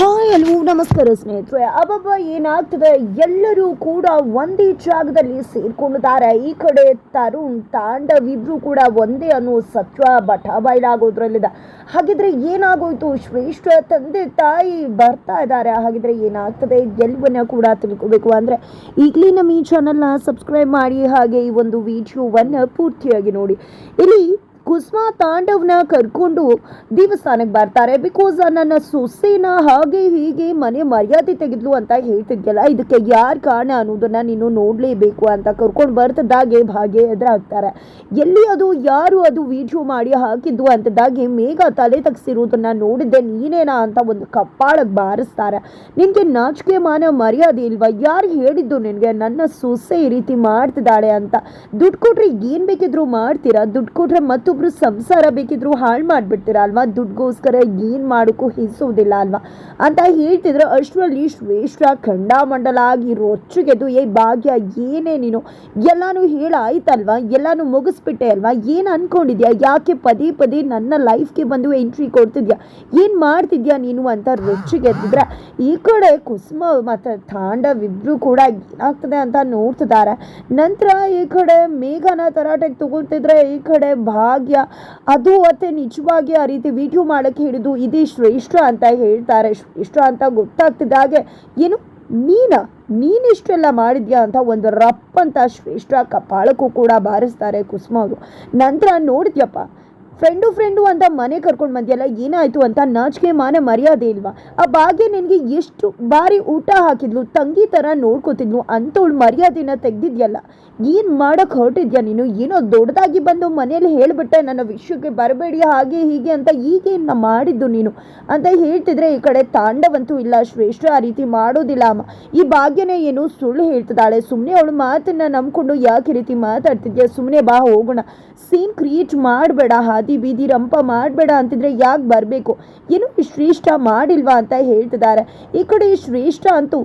Hi hello ನಮಸ್ಕಾರ ಸ್ನೇಹಿತರೆ. ಅಬ್ಬಬ್ಬ, ಏನಾಗ್ತದೆ? ಎಲ್ಲರೂ ಕೂಡ ಒಂದೇ ಜಾಗದಲ್ಲಿ ಸೇರ್ಕೊಂಡಿದ್ದಾರೆ. ಈ ಕಡೆ ತರುಣ್ ತಾಂಡವ್ ಇಬ್ರು ಕೂಡ ಒಂದೇ ಅನ್ನೋ ಸತ್ವ ಬಟ ಬಯಲಾಗೋದ್ರಲ್ಲಿದೆ ಹಾಗಿದ್ರೆ ಏನಾಗೋಯ್ತು? ಶ್ರೇಷ್ಠ ತಂದೆ ತಾಯಿ ಬರ್ತಾ ಇದ್ದಾರೆ. ಹಾಗಿದ್ರೆ ಏನಾಗ್ತದೆ? ಗೆಲುವನ್ನ ಕೂಡ ತಿಳ್ಕೋಬೇಕು. ಅಂದ್ರೆ ಈಗಲೇ ನಮ್ಮ ಈ ಚಾನಲ್ನ ಸಬ್ಸ್ಕ್ರೈಬ್ ಮಾಡಿ, ಹಾಗೆ ಈ ಒಂದು ವಿಡಿಯೋವನ್ನ ಪೂರ್ತಿಯಾಗಿ ನೋಡಿ. ಇಲ್ಲಿ ಕುಸ್ಮಾ ತಾಂಡವ್ನ ಕರ್ಕೊಂಡು ದೇವಸ್ಥಾನಕ್ಕೆ ಬರ್ತಾರೆ. ಬಿಕಾಸ್ ನನ್ನ ಸೊಸೆನ ಹಾಗೆ ಹೀಗೆ ಮನೆ ಮರ್ಯಾದೆ ತೆಗೆದ್ಲು ಅಂತ ಹೇಳ್ತಿದ್ಯಲ್ಲ, ಇದಕ್ಕೆ ಯಾರು ಕಾರಣ ಅನ್ನೋದನ್ನ ನೀನು ನೋಡಲೇಬೇಕು ಅಂತ ಕರ್ಕೊಂಡು ಬರ್ತದಾಗೆ ಭಾಗ್ಯ ಎದುರಾಗ್ತಾರೆ. ಎಲ್ಲಿ ಅದು, ಯಾರು ಅದು ವಿಡಿಯೋ ಮಾಡಿ ಹಾಕಿದ್ದು ಅಂತದಾಗೆ ಮೇಘ ತಲೆ ತಗ್ಸಿರೋದನ್ನ ನೋಡಿದ್ದೆ, ನೀನೇನಾ ಅಂತ ಒಂದು ಕಪ್ಪಾಳಕ್ಕೆ ಬಾರಿಸ್ತಾರೆ. ನಿನಗೆ ನಾಚಿಕೆ ಮಾನ ಮರ್ಯಾದೆ ಇಲ್ವಾ? ಯಾರು ಹೇಳಿದ್ದು ನಿನಗೆ? ನನ್ನ ಸೊಸೆ ಈ ರೀತಿ ಮಾಡ್ತಿದ್ದಾಳೆ ಅಂತ. ದುಡ್ಡು ಕೊಟ್ರೆ ಏನು ಬೇಕಿದ್ರು ಮಾಡ್ತೀರಾ? ದುಡ್ಡು ಕೊಟ್ರೆ ಮತ್ತೊಬ್ರು ಸಂಸಾರ ಬೇಕಿದ್ರು ಹಾಳು ಮಾಡಿಬಿಡ್ತೀರ ಅಲ್ವಾ? ದುಡ್ಗೋಸ್ಕರ ಏನು ಮಾಡೋಕ್ಕೂ ಹಿಸೋದಿಲ್ಲ ಅಲ್ವಾ? ಅಂತ ಹೇಳ್ತಿದ್ರೆ ಅಷ್ಟರಲ್ಲಿ ಶ್ರೇಷ್ಠ ಖಂಡಾಮಂಡಲ ಆಗಿ ರೊಚ್ಚಿಗೆದ್ದು ಏ ಭಾಗ್ಯ, ಏನೇ ನೀನು? ಎಲ್ಲಾನು ಹೇಳಾಯ್ತಲ್ವಾ ಎಲ್ಲಾನು ಮುಗಿಸ್ಬಿಟ್ಟೆ ಅಲ್ವಾ? ಏನು ಅನ್ಕೊಂಡಿದ್ಯಾ? ಯಾಕೆ ಪದೇ ಪದೇ ನನ್ನ ಲೈಫ್ಗೆ ಬಂದು ಎಂಟ್ರಿ ಕೊಡ್ತಿದ್ಯಾ? ಏನು ಮಾಡ್ತಿದ್ಯಾ ನೀನು? ಅಂತ ರೊಚ್ಚಿಗೆದ್ದಿದ್ರೆ, ಈ ಕಡೆ ಕುಸುಮ ಮತ್ತು ತಾಂಡವ್ ಇಬ್ರು ಕೂಡ ಏನಾಗ್ತದೆ ಅಂತ ನೋಡ್ತಿದ್ದಾರೆ. ನಂತರ ಈ ಕಡೆ ಮೇಘನ ತರಾಟೆಗೆ ತಗೊಳ್ತಿದ್ರೆ, ಈ ಕಡೆ ಭಾಗ್ಯ ಅದು ಮತ್ತೆ ನಿಜವಾಗಿ ಆ ರೀತಿ ವಿಡಿಯೋ ಮಾಡೋಕ್ಕೆ ಹಿಡಿದು ಇದೇ ಶ್ರೇಷ್ಠ ಅಂತ ಹೇಳ್ತಾರೆ. ಶ್ರೇಷ್ಠ ಅಂತ ಗೊತ್ತಾಗ್ತಿದ್ದಾಗೆ ಏನು ನೀನ? ನೀನಿಷ್ಟೆಲ್ಲ ಮಾಡಿದ್ಯಾ ಅಂತ ಒಂದು ರಪ್ ಅಂತ ಶ್ರೇಷ್ಠ ಕಪಾಳಕ್ಕೂ ಕೂಡ ಬಾರಿಸ್ತಾರೆ ಕುಸುಮ ಅವರು ನಂತರ ನೋಡಿದ್ಯಪ್ಪ ಫ್ರೆಂಡು ಫ್ರೆಂಡು ಅಂತ ಮನೆ ಕರ್ಕೊಂಡು ಬಂದಿಯಲ್ಲ, ಏನಾಯ್ತು ಅಂತ ನಾಚಿಕೆ ಮಾನ ಮರ್ಯಾದೆ ಇಲ್ವಾ? ಆ ಭಾಗ್ಯ ನಿನಗೆ ಎಷ್ಟು ಬಾರಿ ಊಟ ಹಾಕಿದ್ಲು, ತಂಗಿ ಥರ ನೋಡ್ಕೋತಿದ್ಲು, ಅಂಥವಳು ಮರ್ಯಾದೆನ ತೆಗ್ದಿದ್ಯಲ್ಲ. ಏನು ಮಾಡೋಕ್ಕೆ ಹೊರಟಿದ್ಯಾ ನೀನು? ಏನೋ ದೊಡ್ಡದಾಗಿ ಬಂದು ಮನೇಲಿ ಹೇಳಿಬಿಟ್ಟೆ, ನನ್ನ ವಿಷಯಕ್ಕೆ ಬರಬೇಡಿ, ಹಾಗೆ ಹೀಗೆ ಅಂತ ಈಗೇನು ಮಾಡಿದ್ದು ನೀನು? ಅಂತ ಹೇಳ್ತಿದ್ರೆ ಈ ಕಡೆ ತಾಂಡವಂತೂ ಇಲ್ಲ, ಶ್ರೇಷ್ಠ ಆ ರೀತಿ ಮಾಡೋದಿಲ್ಲ ಅಮ್ಮ. ಈ ಭಾಗ್ಯನೇ ಏನು ಸುಳ್ಳು ಹೇಳ್ತಿದ್ದಾಳೆ. ಸುಮ್ಮನೆ ಅವಳು ಮಾತನ್ನ ನಂಬ್ಕೊಂಡು ಯಾಕೆ ರೀತಿ ಮಾತಾಡ್ತಿದ್ಯಾ? ಸುಮ್ಮನೆ ಬಾ ಹೋಗೋಣ. ಸೀನ್ ಕ್ರಿಯೇಟ್ ಮಾಡಬೇಡ ಹಾದಿ ಬೀದಿ ರಂಪ ಮಾಡಬೇಡ ಅಂತಿದ್ರೆ ಯಾಕೆ ಬರಬೇಕು? ಏನು ಶ್ರೇಷ್ಠ ಮಾಡಿಲ್ವಾ ಅಂತ ಹೇಳ್ತಿದ್ದಾರೆ. ಈ ಕಡೆ ಶ್ರೇಷ್ಠ ಅಂತೂ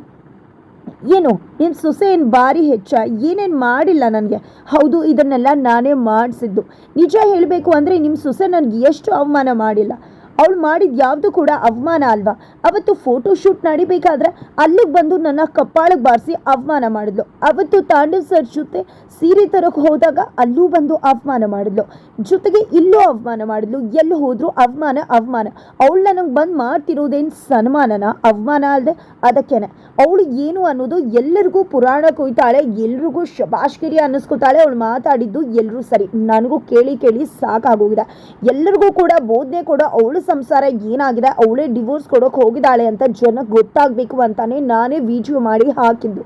ಏನು ನಿಮ್ಮ ಸೊಸೆ ಏನು ಭಾರಿ ಹೆಚ್ಚ, ಏನೇನು ಮಾಡಿಲ್ಲ ನನಗೆ? ಹೌದು, ಇದನ್ನೆಲ್ಲ ನಾನೇ ಮಾಡಿಸಿದ್ದು. ನಿಜ ಹೇಳಬೇಕು ಅಂದರೆ ನಿಮ್ಮ ಸೊಸೆ ನನಗೆ ಎಷ್ಟು ಅವಮಾನ ಮಾಡಿಲ್ಲ. ಅವಳು ಮಾಡಿದ ಯಾವುದು ಕೂಡ ಅವಮಾನ ಅಲ್ವಾ? ಅವತ್ತು ಫೋಟೋ ಶೂಟ್ ನಡಿಬೇಕಾದ್ರೆ ಅಲ್ಲಿಗೆ ಬಂದು ನನ್ನ ಕಪ್ಪಾಳಕ್ಕೆ ಬಾರಿಸಿ ಅವಮಾನ ಮಾಡಿದ್ಲು. ಅವತ್ತು ತಾಂಡವ್ ಸರ್ ಜೊತೆ ಸೀರೆ ತರಕ್ಕೆ ಹೋದಾಗ ಅಲ್ಲೂ ಬಂದು ಅವಮಾನ ಮಾಡಿದ್ಲು. ಜೊತೆಗೆ ಇಲ್ಲೂ ಅವಮಾನ ಮಾಡಿದ್ಲು. ಎಲ್ಲಿ ಹೋದ್ರು ಅವಮಾನ ಅವಮಾನ. ಅವಳು ನನಗೆ ಬಂದು ಮಾಡ್ತಿರೋದೇನು ಸನ್ಮಾನನ? ಅವಮಾನ ಅಲ್ಲದೆ ಅದಕ್ಕೇನೆ. ಅವಳು ಏನು ಅನ್ನೋದು ಎಲ್ಲರಿಗೂ ಪುರಾಣ ಕೊಯ್ತಾಳೆ, ಎಲ್ರಿಗೂ ಶಬಾಷ್ಕಿರಿ ಅನ್ನಿಸ್ಕೊತಾಳೆ, ಅವಳು ಮಾತಾಡಿದ್ದು ಎಲ್ಲರೂ ಸರಿ. ನನಗೂ ಕೇಳಿ ಕೇಳಿ ಸಾಕಾಗೋಗಿದೆ. ಎಲ್ಲರಿಗೂ ಕೂಡ ಬೋಧನೆ ಕೂಡ ಅವಳ ಸಂಸಾರ ಏನಾಗಿದೆ? ಅವಳೇ ಡಿವೋರ್ಸ್ ಕೊಡೋಕೆ ಹೋಗಿದ್ದಾಳೆ ಅಂತ ಜನಕ್ಕೆ ಗೊತ್ತಾಗಬೇಕು ಅಂತಾನೆ ನಾನೇ ವಿಡಿಯೋ ಮಾಡಿ ಹಾಕಿದ್ದು.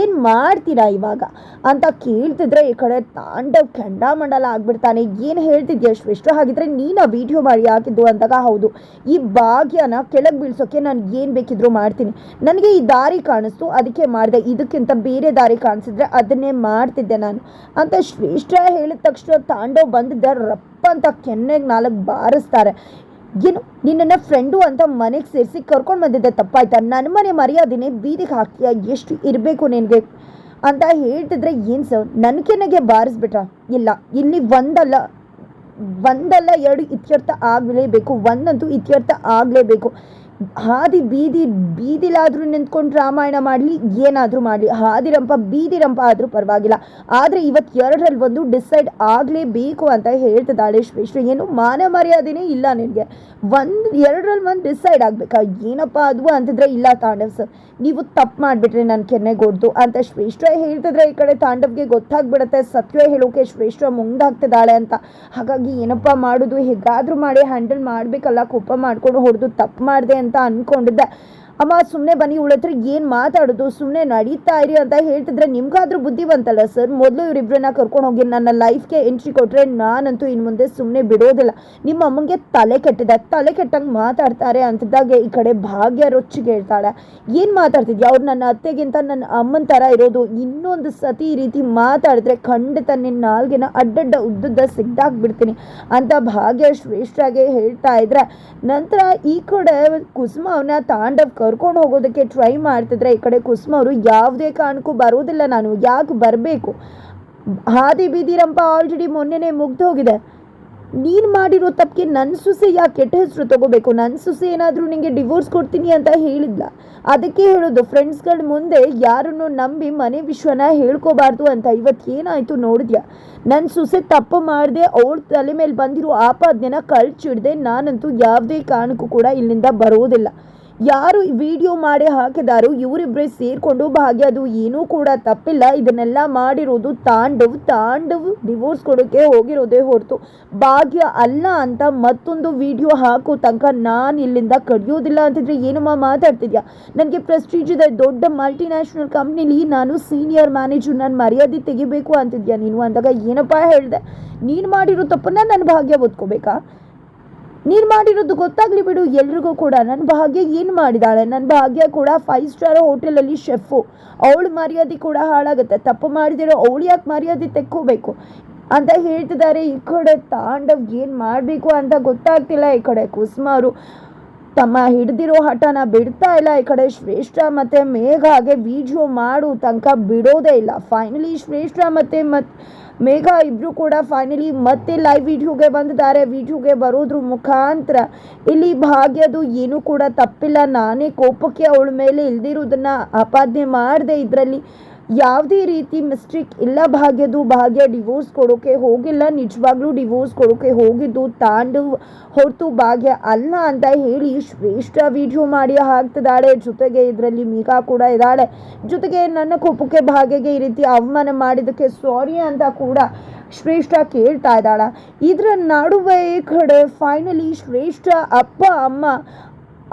ಏನು ಮಾಡ್ತೀರಾ ಇವಾಗ? ಅಂತ ಕೇಳ್ತಿದ್ರೆ ಈ ಕಡೆ ತಾಂಡವ್ ಕೆಂಡಾಮಂಡಲ ಆಗ್ಬಿಡ್ತಾನೆ. ಏನು ಹೇಳ್ತಿದ್ಯಾ ಶ್ರೇಷ್ಠ? ಹಾಗಿದ್ರೆ ನೀನು ವಿಡಿಯೋ ಮಾಡಿ ಹಾಕಿದ್ದು ಅಂದಾಗ ಹೌದು. ಈ ಭಾಗ್ಯನ ಕೆಳಗೆ ಬೀಳ್ಸೋಕೆ ನಾನು ಏನು ಬೇಕಿದ್ರೂ ಮಾಡ್ತೀನಿ. ನನಗೆ ಈ ದಾರಿ ಕಾಣಿಸ್ತು, ಅದಕ್ಕೆ ಮಾಡಿದೆ. ಇದಕ್ಕಿಂತ ಬೇರೆ ದಾರಿ ಕಾಣಿಸಿದ್ರೆ ಅದನ್ನೇ ಮಾಡ್ತಿದ್ದೆ ನಾನು. ಅಂತ ಶ್ರೇಷ್ಠ ಹೇಳಿದ ತಕ್ಷಣ ತಾಂಡವ್ ಬಂದಿದ್ದ ರಪ್ಪ ಅಂತ ಕೆನ್ನೆಗೆ ನಾಲ್ಕು ಬಾರಿಸ್ತಾರೆ. ಏನು? ನಿನ್ನನ್ನು ಫ್ರೆಂಡು ಅಂತ ಮನೆಗೆ ಸೇರಿಸಿ ಕರ್ಕೊಂಡು ಬಂದಿದ್ದೆ ತಪ್ಪಾಯ್ತಾ? ನನ್ನ ಮನೆ ಮರ್ಯಾದೆನೇ ಬೀದಿಗೆ ಹಾಕ್ತೀಯ? ಎಷ್ಟು ಇರಬೇಕು ನಿನಗೆ? ಅಂತ ಹೇಳ್ತಿದ್ರೆ ಏನು ಸರ್? ನನ್ನ ಕೆನಗೆ ಬಾರಿಸ್ಬಿಟ್ರ? ಇಲ್ಲ, ಇಲ್ಲಿ ಒಂದಲ್ಲ ಒಂದಲ್ಲ ಎರಡು ಇತ್ಯರ್ಥ ಆಗಲೇಬೇಕು. ಒಂದಂತೂ ಇತ್ಯರ್ಥ ಆಗಲೇಬೇಕು. ಹಾದಿ ಬೀದಿ ಬೀದಿಲಾದರೂ ನಿಂತ್ಕೊಂಡು ರಾಮಾಯಣ ಮಾಡಲಿ, ಏನಾದರೂ ಮಾಡಲಿ. ಹಾದಿರಂಪ ಬೀದಿರಂಪ ಆದರೂ ಪರವಾಗಿಲ್ಲ. ಆದರೆ ಇವತ್ತು ಎರಡರಲ್ಲಿ ಒಂದು ಡಿಸೈಡ್ ಆಗಲೇಬೇಕು ಅಂತ ಹೇಳ್ತಿದ್ದಾಳೆ ಶ್ರೇಷ್ಠ ಏನು ಮಾನ ಮರ್ಯಾದೆನೇ ಇಲ್ಲ ನಿನಗೆ. ಒಂದು, ಎರಡರಲ್ಲಿ ಒಂದು ಡಿಸೈಡ್ ಆಗಬೇಕಾ? ಏನಪ್ಪ ಅದು ಅಂತಿದ್ರೆ, ಇಲ್ಲ ತಾಂಡವ್ ಸರ್, ನೀವು ತಪ್ಪು ಮಾಡಿಬಿಟ್ರೆ ನನ್ನ ಕೆನ್ನೆಗೊಡ್ದು ಅಂತ ಶ್ರೇಷ್ಠ ಹೇಳ್ತಿದ್ರೆ ಈ ಕಡೆ ತಾಂಡವ್ಗೆ ಗೊತ್ತಾಗ್ಬಿಡುತ್ತೆ. ಸತ್ಯ ಹೇಳೋಕೆ ಶ್ರೇಷ್ಠ ಮುಂದಾಗ್ತಿದ್ದಾಳೆ ಅಂತ. ಹಾಗಾಗಿ ಏನಪ್ಪ ಮಾಡೋದು? ಹೇಗಾದರೂ ಮಾಡಿ, ಹ್ಯಾಂಡಲ್ ಮಾಡಬೇಕಲ್ಲ, ಕೋಪ ಮಾಡ್ಕೊಂಡು ಹೊಡೆದು ತಪ್ಪು ಮಾಡಿದೆ ಅಂತ ಅಂದ್ಕೊಂಡಿದ್ದೆ ಅಮ್ಮ ಸುಮ್ಮನೆ ಬನ್ನಿ, ಇವಳ ಹತ್ರ ಏನು ಮಾತಾಡೋದು? ಸುಮ್ಮನೆ ನಡೀತಾ ಇರಿ ಅಂತ ಹೇಳ್ತಿದ್ರೆ ನಿಮ್ಗಾದ್ರೂ ಬುದ್ಧಿವಂತಲ್ಲ ಸರ್? ಮೊದಲು ಇವರಿಬ್ಬರನ್ನ ಕರ್ಕೊಂಡು ಹೋಗಿ ನನ್ನ ಲೈಫ್ಗೆ ಎಂಟ್ರಿ ಕೊಟ್ಟರೆ ನಾನಂತೂ ಇನ್ನು ಮುಂದೆ ಸುಮ್ಮನೆ ಬಿಡೋದಿಲ್ಲ. ನಿಮ್ಮ ಅಮ್ಮಂಗೆ ತಲೆ ಕೆಟ್ಟಿದೆ. ತಲೆ ಕೆಟ್ಟಂಗೆ ಮಾತಾಡ್ತಾರೆ ಅಂತಿದ್ದಾಗ ಈ ಕಡೆ ಭಾಗ್ಯ ರೊಚ್ಚಿಗೆ ಹೇಳ್ತಾಳೆ. ಏನು ಮಾತಾಡ್ತಿದ್ಯಾ? ಅವ್ರು ನನ್ನ ಅತ್ತೆಗಿಂತ ನನ್ನ ಅಮ್ಮನ ಥರ ಇರೋದು. ಇನ್ನೊಂದು ಸತಿ ಈ ರೀತಿ ಮಾತಾಡಿದ್ರೆ ಖಂಡಿತ ನಿನ್ನ ನಾಲ್ಗೆನ ಅಡ್ಡಡ್ಡ ಉದ್ದುದ್ದ ಸಿಗ್ದಾಕ್ಬಿಡ್ತೀನಿ ಅಂತ ಭಾಗ್ಯ ಶ್ರೇಷ್ಠಾಗೆ ಹೇಳ್ತಾ ಇದ್ರೆ, ನಂತರ ಈ ಕಡೆ ಕುಸುಮ ಅವನ ತಾಂಡವ್ ಕರ್ಕೊಂಡು ಹೋಗೋದಕ್ಕೆ ಟ್ರೈ ಮಾಡ್ತಿದ್ರೆ ಈ ಕಡೆ ಕುಸುಮ ಅವರು ಯಾವುದೇ ಕಾರಣಕ್ಕೂ ಬರೋದಿಲ್ಲ ನಾನು. ಯಾಕೆ ಬರಬೇಕು? ಹಾದಿ ಬೀದಿರಂಪ ಆಲ್ರೆಡಿ ಮೊನ್ನೆನೇ ಮುಗ್ದು ಹೋಗಿದೆ. ನೀನು ಮಾಡಿರೋ ತಪ್ಪಿಗೆ ನನ್ನ ಸುಸೆ ಯಾಕೆ? ಕೆಟ್ಟ ಹೆಸರು ತಗೋಬೇಕು. ನನ್ನ ಸುಸೆ ಏನಾದರೂ ನಿಮಗೆ ಡಿವೋರ್ಸ್ ಕೊಡ್ತೀನಿ ಅಂತ ಹೇಳಿದ್ಲ? ಅದಕ್ಕೆ ಹೇಳೋದು ಫ್ರೆಂಡ್ಸ್ಗಳ ಮುಂದೆ ಯಾರನ್ನು ನಂಬಿ ಮನೆ ವಿಶ್ವನ ಹೇಳ್ಕೋಬಾರ್ದು ಅಂತ. ಇವತ್ತು ಏನಾಯಿತು ನೋಡಿದ್ಯಾ? ನನ್ನ ಸುಸೆ ತಪ್ಪು ಮಾಡಿದೆ ಅವ್ರ ತಲೆ ಮೇಲೆ ಬಂದಿರೋ ಆಪಾದನೆನ ಕಳ್ಚಿಡ್ದೆ ನಾನಂತೂ ಯಾವುದೇ ಕಾರಣಕ್ಕೂ ಕೂಡ ಇಲ್ಲಿಂದ ಬರೋದಿಲ್ಲ. ಯಾರು ವಿಡಿಯೋ ಮಾಡಿ ಹಾಕಿದಾರೋ ಇವರಿಬ್ಬರೇ ಸೇರಿಕೊಂಡು ಭಾಗ್ಯ, ಅದು ಏನೂ ಕೂಡ ತಪ್ಪಿಲ್ಲ. ಇದನ್ನೆಲ್ಲ ಮಾಡಿರೋದು ತಾಂಡವ್ ತಾಂಡವ್ ಡಿವೋರ್ಸ್ ಕೊಡೋಕ್ಕೆ ಹೋಗಿರೋದೇ ಹೊರತು. ಭಾಗ್ಯ ಅಲ್ಲ ಅಂತ ಮತ್ತೊಂದು ವಿಡಿಯೋ ಹಾಕೋ ತನಕ ನಾನು ಇಲ್ಲಿಂದ ಕಡಿಯೋದಿಲ್ಲ ಅಂತಿದ್ರೆ ಏನಮ್ಮ ಮಾತಾಡ್ತಿದ್ಯಾ? ನನಗೆ ಪ್ರೆಸ್ಟೀಜ್ ಇದೆ. ದೊಡ್ಡ ಮಲ್ಟಿನ್ಯಾಷನಲ್ ಕಂಪ್ನಿಲಿ ನಾನು ಸೀನಿಯರ್ ಮ್ಯಾನೇಜರ್ ನಾನು ಮರ್ಯಾದೆ ತೆಗಿಬೇಕು ಅಂತಿದ್ಯಾ ನೀನು? ಅಂದಾಗ ಏನಪ್ಪ ಹೇಳಿದೆ? ನೀನು ಮಾಡಿರೋ ತಪ್ಪನ್ನ ನನ್ನ ಭಾಗ್ಯ ಓದ್ಕೋಬೇಕಾ ನೀನು ಮಾಡಿರೋದು ಗೊತ್ತಾಗ್ಲಿ ಬಿಡು, ಎಲ್ರಿಗೂ ಕೂಡ. ನನ್ನ ಭಾಗ್ಯ ಏನು ಮಾಡಿದಾಳೆ? ನನ್ನ ಭಾಗ್ಯ ಕೂಡ ಫೈವ್ ಸ್ಟಾರ್ ಹೋಟೆಲಲ್ಲಿ ಶೆಫು ಅವಳು ಮರ್ಯಾದೆ ಕೂಡ ಹಾಳಾಗುತ್ತೆ. ತಪ್ಪು ಮಾಡಿದಿರೋ ಅವಳು ಯಾಕೆ ಮರ್ಯಾದೆ ತೆಕ್ಕೋಬೇಕು? ಅಂತ ಹೇಳ್ತಿದ್ದಾರೆ ಈ ಕಡೆ ತಾಂಡವ್ ಏನು ಮಾಡಬೇಕು ಅಂತ ಗೊತ್ತಾಗ್ತಿಲ್ಲ ಈ ಕಡೆ ಕುಸ್ಮಾರು. ತಮ್ಮ ಹಿಡ್ದಿರೋ ಹಠನ ಬಿಡ್ತಾ ಇಲ್ಲ. ಈ ಕಡೆ ಶ್ರೇಷ್ಠ ಮತ್ತೆ ಮೇಘ ಹಾಗೆ ವಿಡಿಯೋ ಮಾಡು ತನಕ ಬಿಡೋದೇ ಇಲ್ಲ. ಫೈನಲಿ ಶ್ರೇಷ್ಠ ಮತ್ತೆ ಮತ್ ಮೇಘ ಇಬ್ರು ಕೂಡ ಫೈನಲಿ ಮತ್ತೆ ಲೈವ್ ವಿಡಿಯೋಗೆ ಬಂದಿದ್ದಾರೆ. ವಿಡಿಯೋಗೆ ಬರೋದ್ರ ಮುಖಾಂತರ ಇಲ್ಲಿ ಭಾಗ್ಯದು ಏನೂ ಕೂಡ ತಪ್ಪಿಲ್ಲ. ನಾನೇ ಕೋಪಕ್ಕೆ ಅವಳ ಮೇಲೆ ಇಲ್ದಿರೋದನ್ನ ಆಪಾದನೆ ಮಾಡಿದೆ ಇದರಲ್ಲಿ ಯಾವುದೇ ರೀತಿ ಮಿಸ್ಟೇಕ್ ಇಲ್ಲ ಭಾಗ್ಯದು ಭಾಗ್ಯ ಡಿವೋರ್ಸ್ ಕೊಡೋಕೆ ಹೋಗಿಲ್ಲ, ನಿಜವಾಗ್ಲೂ ಡಿವೋರ್ಸ್ ಕೊಡೋಕೆ ಹೋಗಿದ್ದು ತಾಂಡು ಹೊರತು ಭಾಗ್ಯ ಅಲ್ಲ ಅಂತ ಹೇಳಿ ಶ್ರೇಷ್ಠ ವಿಡಿಯೋ ಮಾಡಿ ಹಾಕ್ತಿದ್ದಾಳೆ. ಜೊತೆಗೆ ಇದರಲ್ಲಿ ಮೀಗಾ ಕೂಡ ಇದ್ದಾಳೆ. ಜೊತೆಗೆ ನನ್ನ ಕೋಪಕ್ಕೆ ಭಾಗ್ಯಗೆ ಈ ರೀತಿ ಅವಮಾನ ಮಾಡಿದ್ದಕ್ಕೆ ಸಾರಿ ಅಂತ ಕೂಡ ಶ್ರೇಷ್ಠ ಕೇಳ್ತಾ ಇದ್ದಾಳ. ಇದರ ನಡುವೆ ಕಡೆ ಫೈನಲಿ ಶ್ರೇಷ್ಠ ಅಪ್ಪ, ಅಮ್ಮ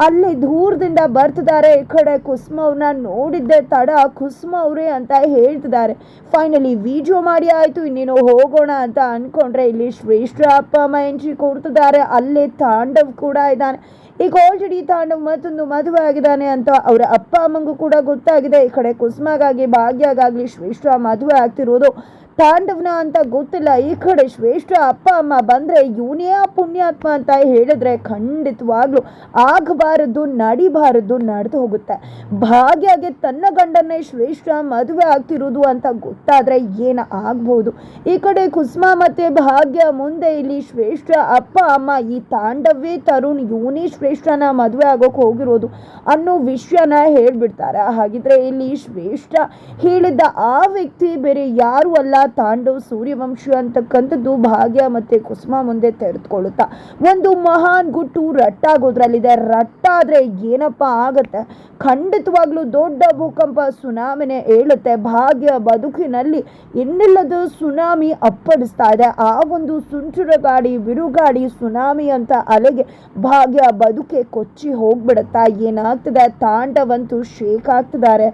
ಅಲ್ಲಿ ದೂರದಿಂದ ಬರ್ತಿದ್ದಾರೆ. ಈ ಕಡೆ ಕುಸುಮ ಅವ್ರನ್ನ ನೋಡಿದ್ದೆ, ತಡ ಕುಸುಮ ಅವರೇ ಅಂತ ಹೇಳ್ತಿದ್ದಾರೆ. ಫೈನಲಿ ವಿಡಿಯೋ ಮಾಡಿ ಆಯಿತು, ಇನ್ನೇನು ಹೋಗೋಣ ಅಂತ ಅಂದ್ಕೊಂಡ್ರೆ ಇಲ್ಲಿ ಶ್ರೇಷ್ಠ ಅಪ್ಪ ಅಮ್ಮ ಎಂಟ್ರಿ ಕೊಡ್ತಿದ್ದಾರೆ. ಅಲ್ಲೇ ತಾಂಡವ್ ಕೂಡ ಇದ್ದಾನೆ. ಈಗ ಆಲ್ರೆಡಿ ತಾಂಡವ್ ಮತ್ತೊಂದು ಮದುವೆ ಆಗಿದ್ದಾನೆ ಅಂತ ಅವರ ಅಪ್ಪ ಅಮ್ಮಂಗೂ ಕೂಡ ಗೊತ್ತಾಗಿದೆ. ಈ ಕಡೆ ಕುಸುಮಗಾಗಿ, ಭಾಗ್ಯಗಾಗಲಿ ಶ್ರೇಷ್ಠ ಮದುವೆ ಆಗ್ತಿರೋದು. ತಾಂಡವ್ನ ಅಂತ ಗೊತ್ತಿಲ್ಲ. ಈ ಕಡೆ ಶ್ರೇಷ್ಠ ಅಪ್ಪ, ಅಮ್ಮ ಬಂದ್ರೆ ಇವನೇ ಆ ಪುಣ್ಯಾತ್ಮ ಅಂತ ಹೇಳಿದ್ರೆ ಖಂಡಿತವಾಗ್ಲೂ ಆಗಬಾರದು, ನಡಿಬಾರದು, ನಡೆದು ಹೋಗುತ್ತೆ. ಭಾಗ್ಯಗೆ ತನ್ನ ಗಂಡನ್ನೇ ಶ್ರೇಷ್ಠ ಮದುವೆ ಆಗ್ತಿರೋದು ಅಂತ ಗೊತ್ತಾದ್ರೆ ಏನ ಆಗ್ಬೋದು? ಈ ಕಡೆ ಕುಸುಮ ಮತ್ತೆ ಭಾಗ್ಯ ಮುಂದೆ ಇಲ್ಲಿ ಶ್ರೇಷ್ಠ ಅಪ್ಪ, ಅಮ್ಮ, ಈ ತಾಂಡವೇ ತರುಣ್ ಇವನೇ ಶ್ರೇಷ್ಠನ ಮದುವೆ ಆಗೋಕೆ ಹೋಗಿರೋದು ಅನ್ನೋ ವಿಷಯನ ಹೇಳ್ಬಿಡ್ತಾರೆ. ಹಾಗಿದ್ರೆ ಇಲ್ಲಿ ಶ್ರೇಷ್ಠ ಹೇಳಿದ್ದ ಆ ವ್ಯಕ್ತಿ ಬೇರೆ ಯಾರು ಅಲ್ಲ ತಾಂಡವ್ ಸೂರ್ಯವಂಶ ಅಂತಕ್ಕಂಥದ್ದು ಭಾಗ್ಯ ಮತ್ತೆ ಕುಸುಮ ಮುಂದೆ ತೆರೆದುಕೊಳ್ಳುತ್ತಾ. ಒಂದು ಮಹಾನ್ ಗುಟ್ಟು ರಟ್ಟಾಗೋದ್ರಲ್ಲಿದೆ. ರಟ್ಟಾದರೆ ಏನಪ್ಪ ಆಗತ್ತೆ? ಖಂಡಿತವಾಗ್ಲೂ ದೊಡ್ಡ ಭೂಕಂಪ ಸುನಾಮಿನೇ ಏಳುತ್ತೆ. ಭಾಗ್ಯ ಬದುಕಿನಲ್ಲಿ ಇನ್ನಿಲ್ಲದ ಸುನಾಮಿ ಅಪ್ಪಡಿಸ್ತಾ ಇದೆ. ಆ ಒಂದು ಸುಂಟುರ ಗಾಡಿ ಬಿರುಗಾಡಿ ಸುನಾಮಿ ಅಂತ ಅಲೆಗೆ ಭಾಗ್ಯ ಬದುಕೆ ಕೊಚ್ಚಿ ಹೋಗ್ಬಿಡುತ್ತಾ ಏನಾಗ್ತದೆ? ತಾಂಡವಂತೂ ಶೇಕ್ ಆಗ್ತಿದ್ದಾರೆ.